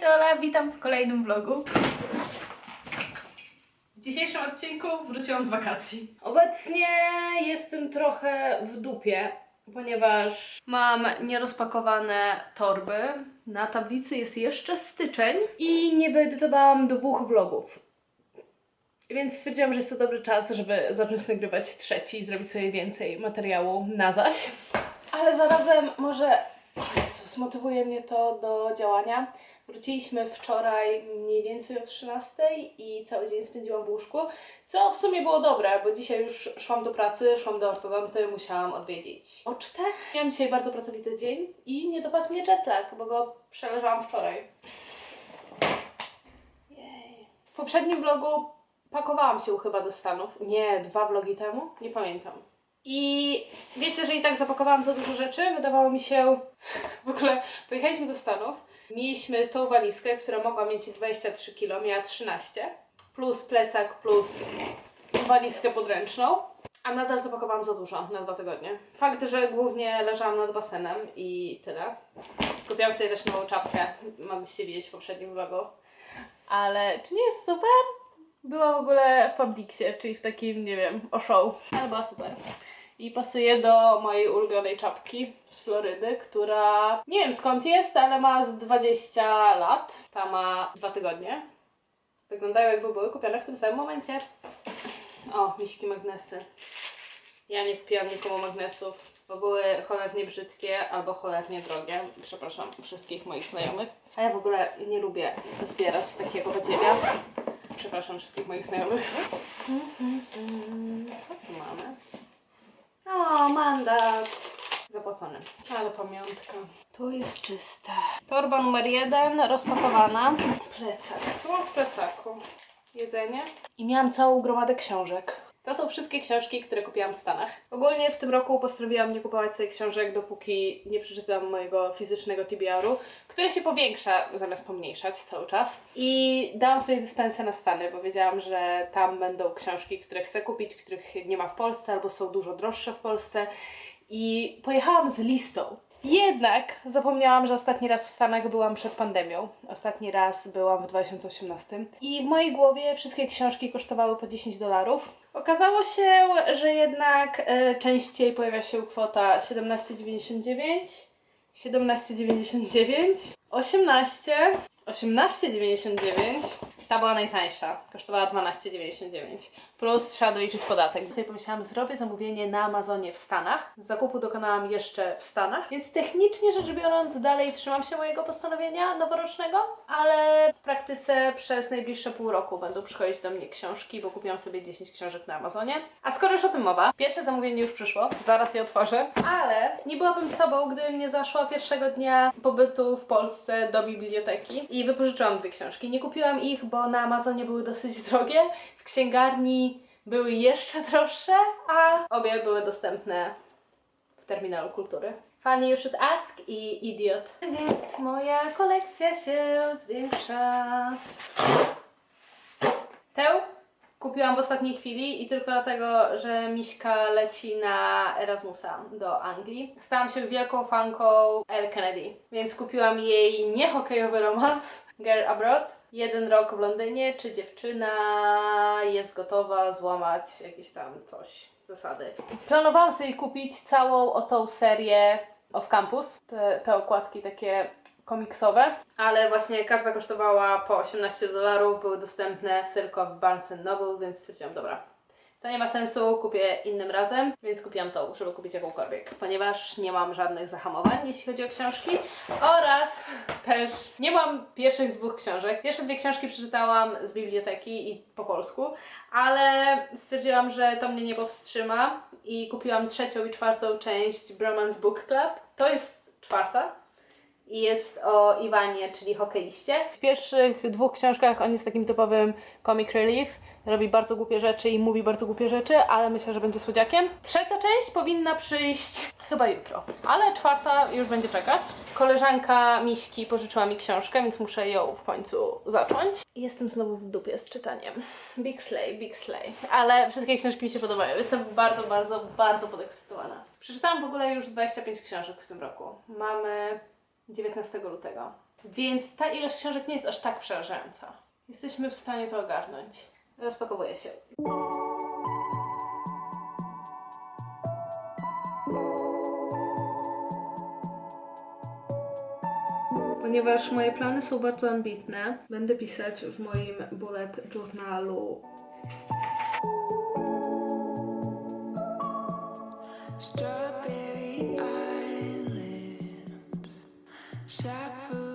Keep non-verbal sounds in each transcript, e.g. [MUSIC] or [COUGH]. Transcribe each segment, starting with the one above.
Hej, to Ola, witam w kolejnym vlogu. W dzisiejszym odcinku wróciłam z wakacji. Obecnie jestem trochę w dupie, ponieważ mam nierozpakowane torby. Na tablicy jest jeszcze styczeń i nie wyedytowałam dwóch vlogów. Więc stwierdziłam, że jest to dobry czas, żeby zacząć nagrywać trzeci i zrobić sobie więcej materiału na zaś. Ale zarazem może o Jezus, motywuje mnie to do działania. Wróciliśmy wczoraj mniej więcej o 13 i cały dzień spędziłam w łóżku, co w sumie było dobre, bo dzisiaj już szłam do pracy, szłam do ortodonty, musiałam odwiedzić pocztę. Miałam dzisiaj bardzo pracowity dzień i nie dopadł mnie jetlag, bo go przeleżałam wczoraj. Jej. W poprzednim vlogu pakowałam się chyba do Stanów. Nie, dwa vlogi temu? Nie pamiętam. I wiecie, że i tak zapakowałam za dużo rzeczy. Wydawało mi się. W ogóle pojechaliśmy do Stanów. Mieliśmy tą walizkę, która mogła mieć 23 kg, miała 13. Plus plecak, plus walizkę podręczną. A nadal zapakowałam za dużo na dwa tygodnie. Fakt, że głównie leżałam nad basenem i tyle. Kupiłam sobie też nową czapkę. Mogliście widzieć w poprzednim vlogu. Ale czy nie jest super? Była w ogóle w Publixie, czyli w takim, nie wiem, o show. Ale była super. I pasuje do mojej ulubionej czapki z Florydy, która nie wiem skąd jest, ale ma z 20 lat. Ta ma dwa tygodnie. Wyglądają jakby były kupione w tym samym momencie. O, miśki magnesy. Ja nie kupiłam nikomu magnesów, bo były cholernie brzydkie albo cholernie drogie. Przepraszam wszystkich moich znajomych. A ja w ogóle nie lubię zbierać takiego badziewia. Przepraszam wszystkich moich znajomych. Tu mamy? O, mandat. Zapłacony. Ale pamiątka. Tu jest czyste. Torba numer jeden, rozpakowana. Plecak. Co mam w plecaku? Jedzenie. I miałam całą gromadę książek. To są wszystkie książki, które kupiłam w Stanach. Ogólnie w tym roku postanowiłam nie kupować sobie książek, dopóki nie przeczytam mojego fizycznego TBR-u, który się powiększa zamiast pomniejszać cały czas. I dałam sobie dyspensę na Stany, bo wiedziałam, że tam będą książki, które chcę kupić, których nie ma w Polsce albo są dużo droższe w Polsce. I pojechałam z listą. Jednak zapomniałam, że ostatni raz w Stanach byłam przed pandemią. Ostatni raz byłam w 2018. I w mojej głowie wszystkie książki kosztowały po 10 dolarów. Okazało się, że jednak e, częściej pojawia się kwota 17,99, 17,99, 18, 18,99. Ta była najtańsza, kosztowała 12,99. Plus trzeba doliczyć podatek. Sobie pomyślałam, zrobię zamówienie na Amazonie w Stanach. Zakupu dokonałam jeszcze w Stanach, więc technicznie rzecz biorąc dalej trzymam się mojego postanowienia noworocznego, ale w praktyce przez najbliższe pół roku będą przychodzić do mnie książki, bo kupiłam sobie 10 książek na Amazonie. A skoro już o tym mowa, pierwsze zamówienie już przyszło, zaraz je otworzę, ale nie byłabym sobą, gdybym nie zaszła pierwszego dnia pobytu w Polsce do biblioteki i wypożyczyłam dwie książki. Nie kupiłam ich, bo na Amazonie były dosyć drogie, księgarni były jeszcze droższe, a obie były dostępne w terminalu kultury. Funny You Should Ask i Idiot. Więc moja kolekcja się zwiększa. Tę kupiłam w ostatniej chwili i tylko dlatego, że Miśka leci na Erasmusa do Anglii. Stałam się wielką fanką Elle Kennedy, więc kupiłam jej niehokejowy romans Girl Abroad. Jeden rok w Londynie, czy dziewczyna jest gotowa złamać jakieś tam coś, zasady. Planowałam sobie kupić całą o tą serię Off Campus, te, te okładki takie komiksowe, ale właśnie każda kosztowała po 18 dolarów, były dostępne tylko w Barnes Noble, więc stwierdziłam, dobra, to nie ma sensu, kupię innym razem, więc kupiłam tą, żeby kupić jakąkolwiek, ponieważ nie mam żadnych zahamowań, jeśli chodzi o książki oraz też nie mam pierwszych dwóch książek. Pierwsze dwie książki przeczytałam z biblioteki i po polsku, ale stwierdziłam, że to mnie nie powstrzyma i kupiłam trzecią i czwartą część Bromance Book Club. To jest czwarta, i jest o Iwanie, czyli hokeiście. W pierwszych dwóch książkach on jest takim typowym comic relief. Robi bardzo głupie rzeczy i mówi bardzo głupie rzeczy, ale myślę, że będzie słodziakiem. Trzecia część powinna przyjść chyba jutro, ale czwarta już będzie czekać. Koleżanka Miśki pożyczyła mi książkę, więc muszę ją w końcu zacząć. Jestem znowu w dupie z czytaniem. Big Slay, Big Slay. Ale wszystkie książki mi się podobają. Jestem bardzo, bardzo, bardzo podekscytowana. Przeczytałam w ogóle już 25 książek w tym roku. Mamy 19 lutego. Więc ta ilość książek nie jest aż tak przerażająca. Jesteśmy w stanie to ogarnąć. Rozpakowuję się. Ponieważ moje plany są bardzo ambitne, będę pisać w moim bullet journalu Strawberry Island, saffron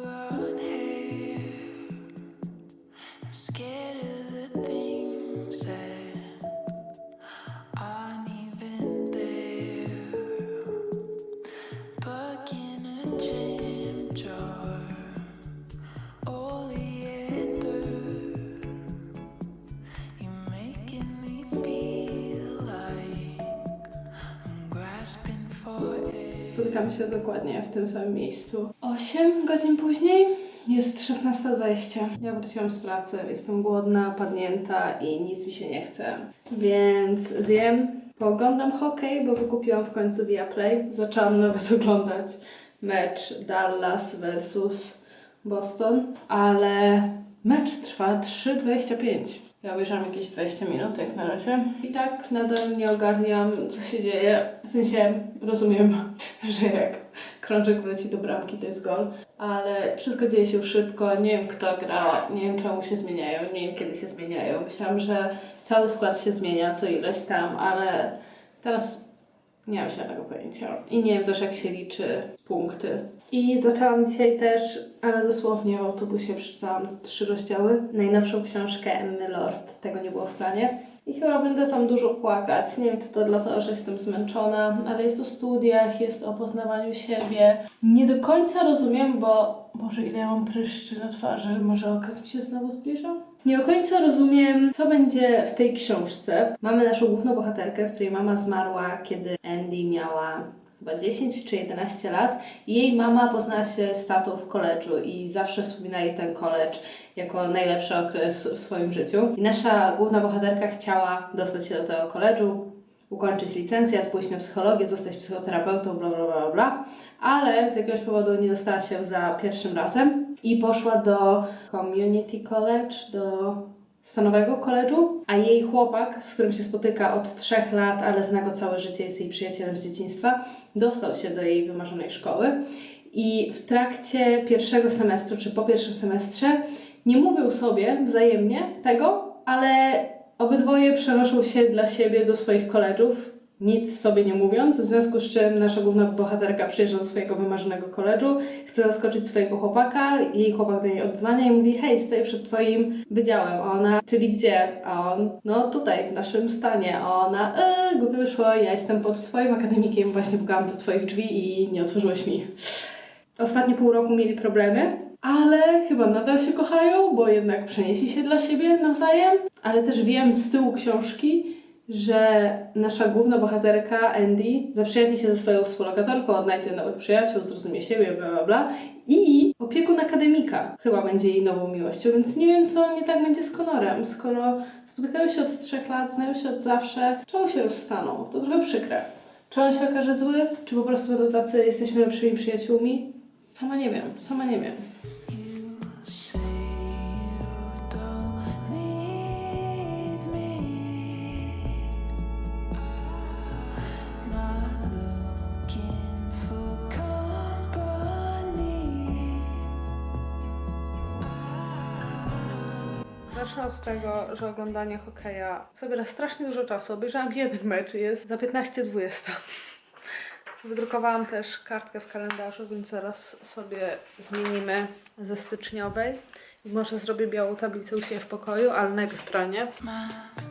Spotykamy się dokładnie w tym samym miejscu. 8 godzin później jest 16.20. Ja wróciłam z pracy, jestem głodna, padnięta i nic mi się nie chce. Więc zjem, pooglądam hokej, bo wykupiłam w końcu Viaplay. Zaczęłam nawet oglądać mecz Dallas versus Boston, ale mecz trwa 3.25. Ja obejrzałam jakieś 20 minut jak na razie. I tak nadal nie ogarniam, co się dzieje. W sensie rozumiem, [LAUGHS] że jak krążek wleci do bramki, to jest gol. Ale wszystko dzieje się szybko, nie wiem kto gra, nie wiem czemu się zmieniają, nie wiem kiedy się zmieniają. Myślałam, że cały skład się zmienia co ileś tam, ale teraz nie mam żadnego pojęcia. I nie wiem też, jak się liczy punkty. I zaczęłam dzisiaj też, ale dosłownie w autobusie przeczytałam trzy rozdziały. Najnowszą książkę Emmy Lord. Tego nie było w planie. I chyba będę tam dużo płakać. Nie wiem, czy to dlatego, że jestem zmęczona, ale jest o studiach, jest o poznawaniu siebie. Nie do końca rozumiem, bo może ile mam pryszczy na twarzy, może okres mi się znowu zbliża? Nie do końca rozumiem, co będzie w tej książce. Mamy naszą główną bohaterkę, której mama zmarła, kiedy Andy miała chyba 10 czy 11 lat. Jej mama poznała się z tatą w koledżu i zawsze wspominali ten koledż jako najlepszy okres w swoim życiu. I nasza główna bohaterka chciała dostać się do tego koledżu, ukończyć licencjat, pójść na psychologię, zostać psychoterapeutą, bla bla bla bla, ale z jakiegoś powodu nie dostała się za pierwszym razem i poszła do Community College, do stanowego koledżu, a jej chłopak, z którym się spotyka od trzech lat, ale zna go całe życie, jest jej przyjacielem z dzieciństwa, dostał się do jej wymarzonej szkoły i w trakcie pierwszego semestru, czy po pierwszym semestrze, nie mówią sobie wzajemnie tego, ale obydwoje przenoszą się dla siebie do swoich koledżów, nic sobie nie mówiąc, w związku z czym nasza główna bohaterka przyjeżdża do swojego wymarzonego koledżu, chce zaskoczyć swojego chłopaka, jej chłopak do niej odzwania i mówi, hej, stoję przed twoim wydziałem, a ona, czyli gdzie? A on, no tutaj, w naszym stanie, a ona, eee, głupio wyszło, ja jestem pod twoim akademikiem, właśnie pukałam do twoich drzwi i nie otworzyłeś mi. Ostatnie pół roku mieli problemy, ale chyba nadal się kochają, bo jednak przenieśli się dla siebie nawzajem. Ale też wiem z tyłu książki, że nasza główna bohaterka, Andy, zaprzyjaźni się ze swoją współlokatorką, odnajdzie nowych przyjaciół, zrozumie siebie, bla bla bla. I opiekun akademika chyba będzie jej nową miłością, więc nie wiem, co nie tak będzie z Conorem, skoro spotykają się od trzech lat, znają się od zawsze, czemu się rozstaną? To trochę przykre. Czy on się okaże zły, czy po prostu będą tacy, jesteśmy lepszymi przyjaciółmi? Sama nie wiem, sama nie wiem. Zacznę od tego, że oglądanie hokeja zabiera strasznie dużo czasu. Obejrzałam jeden mecz i jest za 15.20. [LAUGHS] Wydrukowałam też kartkę w kalendarzu, więc zaraz sobie zmienimy ze styczniowej. Może zrobię białą tablicę u siebie w pokoju, ale najpierw pranie. My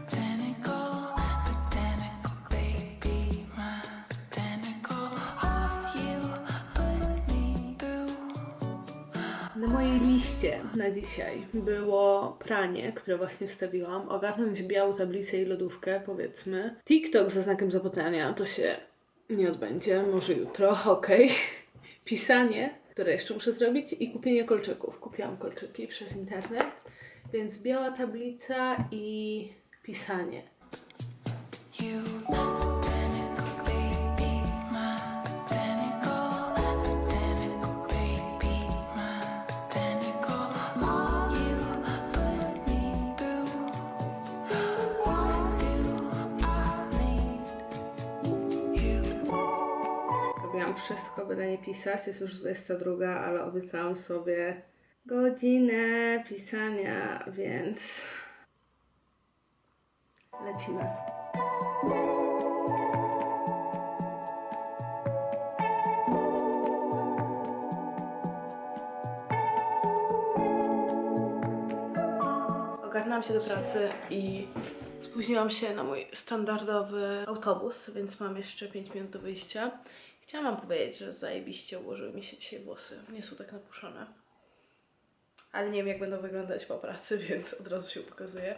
na dzisiaj było pranie, które właśnie wstawiłam, ogarnąć białą tablicę i lodówkę, powiedzmy. TikTok ze znakiem zapytania, to się nie odbędzie, może jutro, [LAUGHS] okej. Pisanie, które jeszcze muszę zrobić i kupienie kolczyków. Kupiłam kolczyki przez internet, więc biała tablica i pisanie. You wszystko, na nie pisać. Jest już 22, ale obiecałam sobie godzinę pisania, więc lecimy. Ogarnęłam się do pracy i spóźniłam się na mój standardowy autobus, więc mam jeszcze 5 minut do wyjścia. Chciałam wam powiedzieć, że zajebiście ułożyły mi się dzisiaj włosy. Nie są tak napuszone. Ale nie wiem, jak będą wyglądać po pracy, [LAUGHS] więc od razu się pokazuję.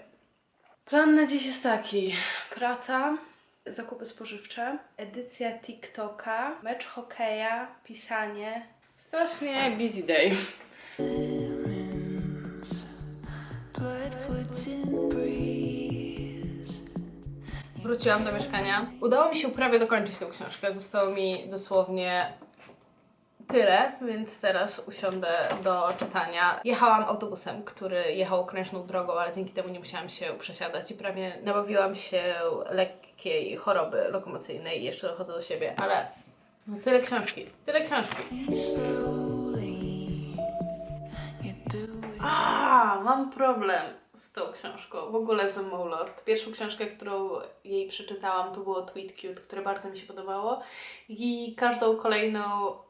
Plan na dziś jest taki. Praca, zakupy spożywcze, edycja TikToka, mecz hokeja, pisanie. Strasznie busy day. Bloodwoods in breeze. Wróciłam do mieszkania. Udało mi się prawie dokończyć tę książkę. Zostało mi dosłownie tyle, więc teraz usiądę do czytania. Jechałam autobusem, który jechał okrężną drogą, ale dzięki temu nie musiałam się przesiadać i prawie nabawiłam się lekkiej choroby lokomocyjnej i jeszcze dochodzę do siebie, ale no tyle książki, tyle książki. A, mam problem z tą książką. W ogóle z Moe Lord. Pierwszą książkę, którą jej przeczytałam, to było Tweet Cute, które bardzo mi się podobało. I każdą kolejną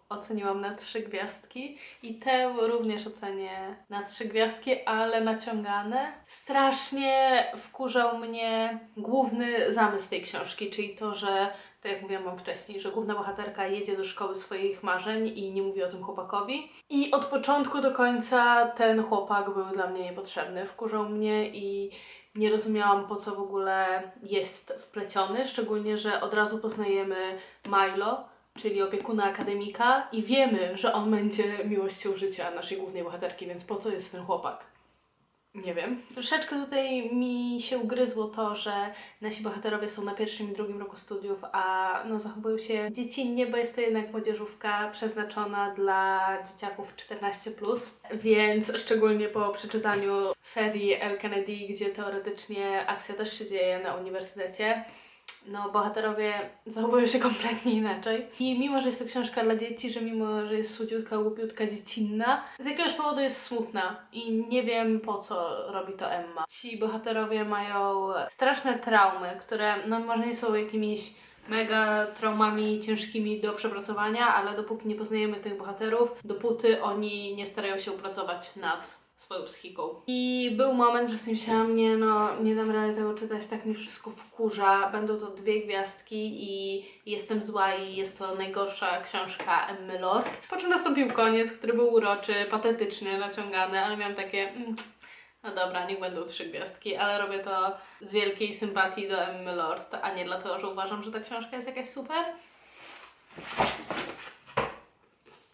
oceniłam na trzy gwiazdki. I tę również ocenię na trzy gwiazdki, ale naciągane. Strasznie wkurzał mnie główny zamysł tej książki, czyli to, że tak jak mówiłam wam wcześniej, że główna bohaterka jedzie do szkoły swoich marzeń i nie mówi o tym chłopakowi. I od początku do końca ten chłopak był dla mnie niepotrzebny. Wkurzał mnie i nie rozumiałam po co w ogóle jest wpleciony, szczególnie, że od razu poznajemy Milo, czyli opiekuna akademika i wiemy, że on będzie miłością życia naszej głównej bohaterki, więc po co jest ten chłopak? Nie wiem. Troszeczkę tutaj mi się ugryzło to, że nasi bohaterowie są na pierwszym i drugim roku studiów, a no, zachowują się dziecinnie, bo jest to jednak młodzieżówka przeznaczona dla dzieciaków 14+, więc szczególnie po przeczytaniu serii El Kennedy, gdzie teoretycznie akcja też się dzieje na uniwersytecie, no bohaterowie [LAUGHS] zachowują się kompletnie inaczej. I mimo, że jest to książka dla dzieci, że mimo, że jest słodziutka, głupiutka, dziecinna, z jakiegoś powodu jest smutna i nie wiem po co robi to Emma. Ci bohaterowie mają straszne traumy, które no może nie są jakimiś mega traumami ciężkimi do przepracowania, ale dopóki nie poznajemy tych bohaterów, dopóty oni nie starają się pracować nad swoją psychiką. I był moment, że sobie myślałam, nie no, nie dam rady tego czytać, tak mi wszystko wkurza. Będą to dwie gwiazdki i jestem zła i jest to najgorsza książka Emmy Lord. Po czym nastąpił koniec, który był uroczy, patetyczny, naciągany, ale miałam takie... Mm, no dobra, niech będą trzy gwiazdki, ale robię to z wielkiej sympatii do Emmy Lord, a nie dlatego, że uważam, że ta książka jest jakaś super.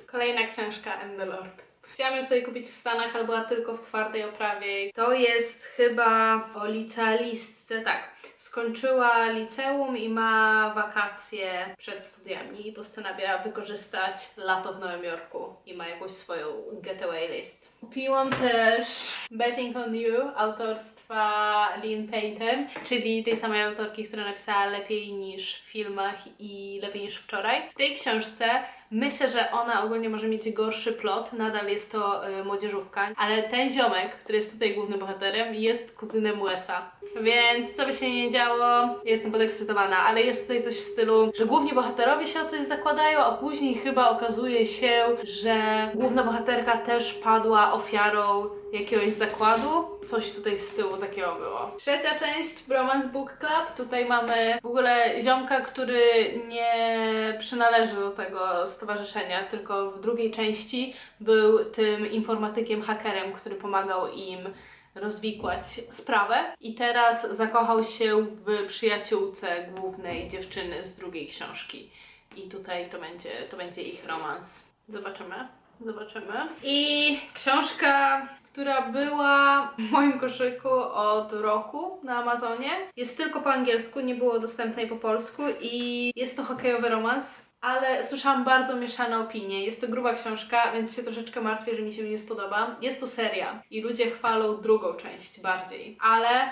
Kolejna książka Emmy Lord. Chciałam ją sobie kupić w Stanach, ale była tylko w twardej oprawie. To jest chyba o licealistce, tak. Skończyła liceum i ma wakacje przed studiami i postanawia wykorzystać lato w Nowym Jorku i ma jakąś swoją getaway list. Kupiłam też Betting on You autorstwa Lynn Painter, czyli tej samej autorki, która napisała Lepiej niż w filmach i Lepiej niż wczoraj. W tej książce myślę, że ona ogólnie może mieć gorszy plot, nadal jest to y, młodzieżówka, ale ten ziomek, który jest tutaj głównym bohaterem, jest kuzynem Wesa. Więc co by się nie działo, jestem podekscytowana, ale jest tutaj coś w stylu, że główni bohaterowie się o coś zakładają, a później chyba okazuje się, że główna bohaterka też padła ofiarą jakiegoś zakładu. Coś tutaj z tyłu takiego było. Trzecia część Bromance Book Club. Tutaj mamy w ogóle ziomka, który nie przynależy do tego stowarzyszenia, tylko w drugiej części był tym informatykiem, hakerem, który pomagał im rozwikłać sprawę i teraz zakochał się w przyjaciółce głównej dziewczyny z drugiej książki. I tutaj to będzie, to będzie ich romans. Zobaczymy. Zobaczymy. I książka, która była w moim koszyku od roku na Amazonie. Jest tylko po angielsku, nie było dostępnej po polsku i jest to hokejowy romans. Ale słyszałam bardzo mieszane opinie. Jest to gruba książka, więc się troszeczkę martwię, że mi się nie spodoba. Jest to seria i ludzie chwalą drugą część bardziej. Ale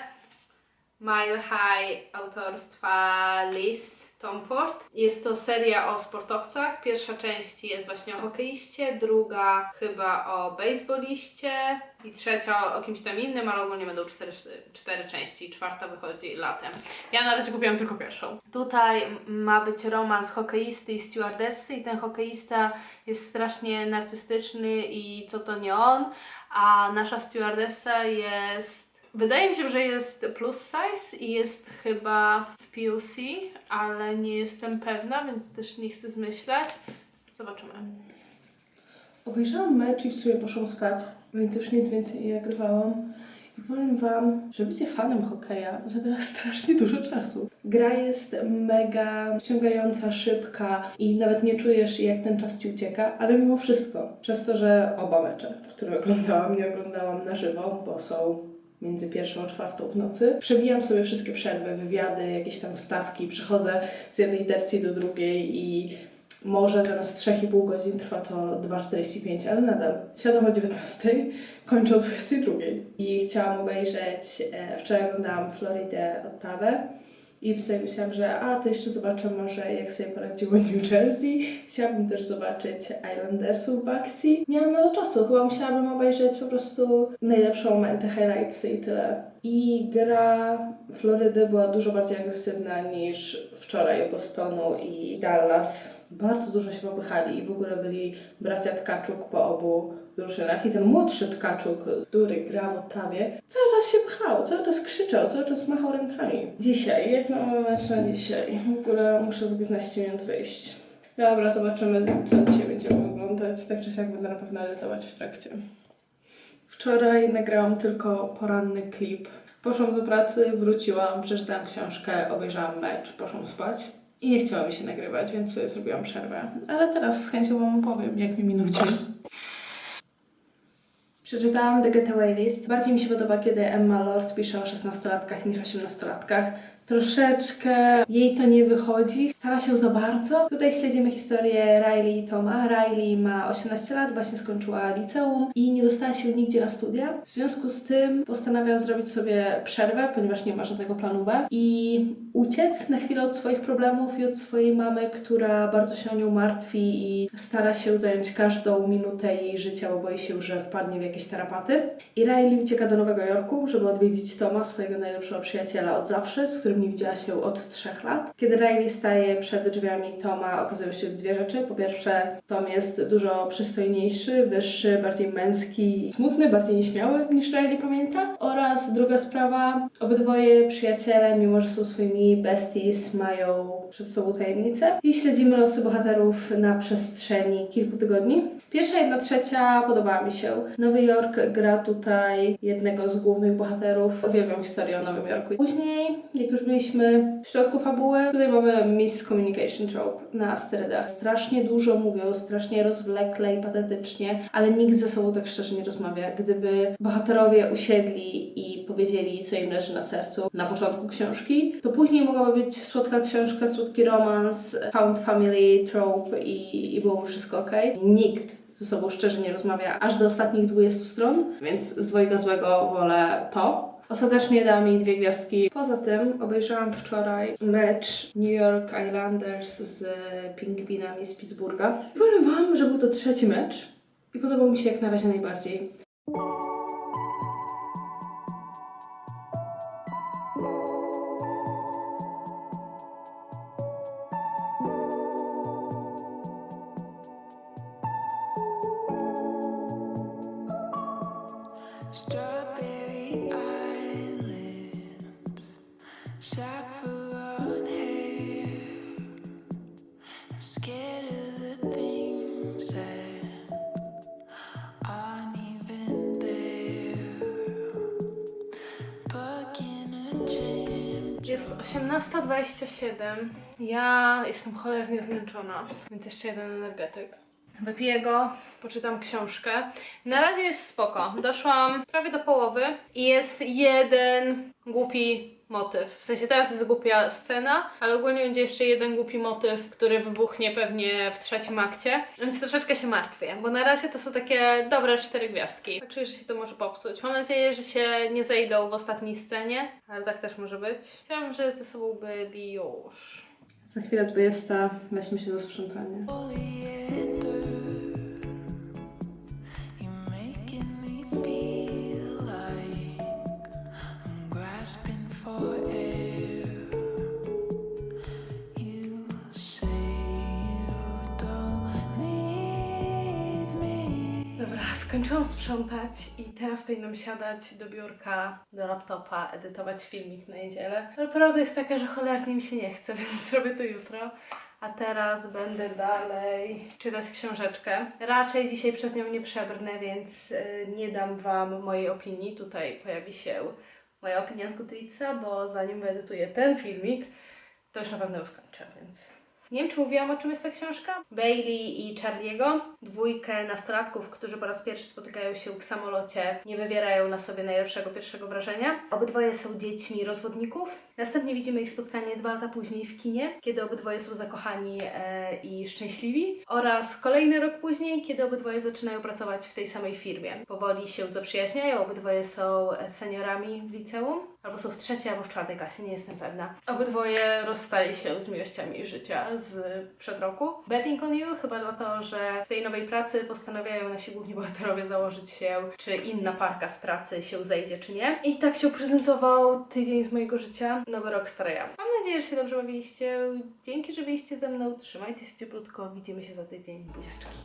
Mile High autorstwa Liz Tom Ford. Jest to seria o sportowcach. Pierwsza część jest właśnie o hokeiście, druga chyba o baseballiście i trzecia o, o kimś tam innym, ale ogólnie będą cztery, cztery części. Czwarta wychodzi latem. Ja na razie kupiłam tylko pierwszą. Tutaj ma być romans hokeisty i stewardessy i ten hokeista jest strasznie narcystyczny i co to nie on, a nasza stewardessa jest Wydaje mi się, że jest plus size i jest chyba POC, ale nie jestem pewna, więc też nie chcę zmyślać. Zobaczymy. Obejrzałam mecz i w sumie poszłam spać, więc już nic więcej nie nagrywałam. I powiem Wam, że bycie fanem hokeja zabiera [LAUGHS] strasznie dużo czasu. Gra jest mega wciągająca, szybka i nawet nie czujesz jak ten czas Ci ucieka, ale mimo wszystko, przez to, że oba mecze, które oglądałam, nie oglądałam na żywo, bo są między pierwszą a czwartą w nocy. Przebijam sobie wszystkie przerwy, wywiady, jakieś tam wstawki, przechodzę z jednej tercji do drugiej i może zamiast 3,5 godzin trwa to 2,45, ale nadal siadam o 19, kończę o 22. I chciałam obejrzeć, e, wczoraj oglądałam Floridę Ottawę i sobie myślałam, że a, to jeszcze zobaczę może jak sobie poradziło New Jersey. Chciałabym też zobaczyć Islandersów w akcji. Nie mam na czasu, chyba musiałabym obejrzeć po prostu najlepsze momenty, highlightsy i tyle. I gra Florydy była dużo bardziej agresywna niż wczoraj Bostonu i Dallas. Bardzo dużo się popychali i w ogóle byli bracia Tkaczuk po obu drużynach i ten młodszy Tkaczuk, który gra w Ottawie, cały czas się pchał, cały czas krzyczał, cały czas machał rękami. Dzisiaj, jak mamy mecz na dzisiaj? W ogóle muszę za 15 minut wyjść. Dobra, zobaczymy, co dzisiaj będziemy oglądać. Tak czy siak będę na pewno edytować w trakcie. Wczoraj nagrałam tylko poranny klip. Poszłam do pracy, wróciłam, przeczytałam książkę, obejrzałam mecz, poszłam spać. I nie chciało mi się nagrywać, więc sobie zrobiłam przerwę. Ale teraz z chęcią Wam opowiem, jak mi minął dzień. Przeczytałam The Getaway List. Bardziej mi się podoba, kiedy Emma Lord pisze o 16-latkach niż 18-latkach. Troszeczkę jej to nie wychodzi, stara się za bardzo. Tutaj śledzimy historię Riley i Toma. Riley ma 18 lat, właśnie skończyła liceum i nie dostała się nigdzie na studia. W związku z tym postanawia zrobić sobie przerwę, ponieważ nie ma żadnego planu B i uciec na chwilę od swoich problemów i od swojej mamy, która bardzo się o nią martwi i stara się zająć każdą minutę jej życia, bo boi się, że wpadnie w jakieś tarapaty. I Riley ucieka do Nowego Jorku, żeby odwiedzić Toma, swojego najlepszego przyjaciela od zawsze, z którym nie widziała się od trzech lat. Kiedy Riley staje przed drzwiami Toma, okazują się dwie rzeczy. Po pierwsze, Tom jest dużo przystojniejszy, wyższy, bardziej męski, smutny, bardziej nieśmiały niż Riley pamięta. Oraz druga sprawa, obydwoje przyjaciele, mimo że są swoimi besties, mają przed sobą tajemnicę. I śledzimy losy bohaterów na przestrzeni kilku tygodni. Pierwsza jedna trzecia podobała mi się. Nowy Jork gra tutaj jednego z głównych bohaterów. Uwielbiam historię o Nowym Jorku. Później, jak już byliśmy w środku fabuły, tutaj mamy miscommunication trope na sterydach. Strasznie dużo mówią, strasznie rozwlekle i patetycznie, ale nikt ze sobą tak szczerze nie rozmawia. Gdyby bohaterowie usiedli i powiedzieli, co im leży na sercu na początku książki, to później mogłaby być słodka książka, słodki romans, found family trope i, i byłoby wszystko ok. Nikt ze sobą szczerze nie rozmawia aż do ostatnich 20 stron, więc z dwojga złego wolę to. Ostatecznie dała mi dwie gwiazdki. Poza tym obejrzałam wczoraj mecz New York Islanders z pingwinami z Pittsburgha. Powiem Wam, że był to trzeci mecz i podobał mi się jak na razie najbardziej. Jest 18.27. Ja jestem cholernie zmęczona, więc jeszcze jeden energetyk. Wypiję go, poczytam książkę. Na razie jest spoko. Doszłam prawie do połowy i jest jeden głupi motyw. W sensie teraz jest głupia scena, ale ogólnie będzie jeszcze jeden głupi motyw, który wybuchnie pewnie w trzecim akcie. Więc troszeczkę się martwię, bo na razie to są takie dobre cztery gwiazdki. Czuję, że się to może popsuć. Mam nadzieję, że się nie zejdą w ostatniej scenie, ale tak też może być. Chciałabym, że ze sobą byli już. Za chwilę 20, weźmy się za sprzątanie. Skończyłam sprzątać i teraz powinnam siadać do biurka, do laptopa, edytować filmik na niedzielę. Ale prawda jest taka, że cholernie mi się nie chce, [LAUGHS] więc zrobię to jutro. A teraz będę dalej czytać książeczkę. Raczej dzisiaj przez nią nie przebrnę, więc y, nie dam Wam mojej opinii. Tutaj pojawi się moja opinia z Goodreadsa, bo zanim wyedytuję ten filmik, to już na pewno ją skończę, więc... Nie wiem, czy mówiłam, o czym jest ta książka. Bailey i Charliego, dwójkę nastolatków, którzy po raz pierwszy spotykają się w samolocie, nie wywierają na sobie najlepszego pierwszego wrażenia. Obydwoje są dziećmi rozwodników. Następnie widzimy ich spotkanie dwa lata później w kinie, kiedy obydwoje są zakochani e, i szczęśliwi. Oraz kolejny rok później, kiedy obydwoje zaczynają pracować w tej samej firmie. Powoli się zaprzyjaźniają, obydwoje są e, seniorami w liceum. Albo są w trzeciej, albo w czwartej klasie, nie jestem pewna. Obydwoje rozstali się z miłościami życia z przed roku. Betting on You chyba dlatego, że w tej nowej pracy postanawiają nasi główni bohaterowie założyć się, czy inna parka z pracy się zejdzie, czy nie. I tak się prezentował tydzień z mojego życia, nowy rok stara ja. Mam nadzieję, że się dobrze bawiliście. Dzięki, że byliście ze mną. Trzymajcie się cieplutko. Widzimy się za tydzień. Buziaczki.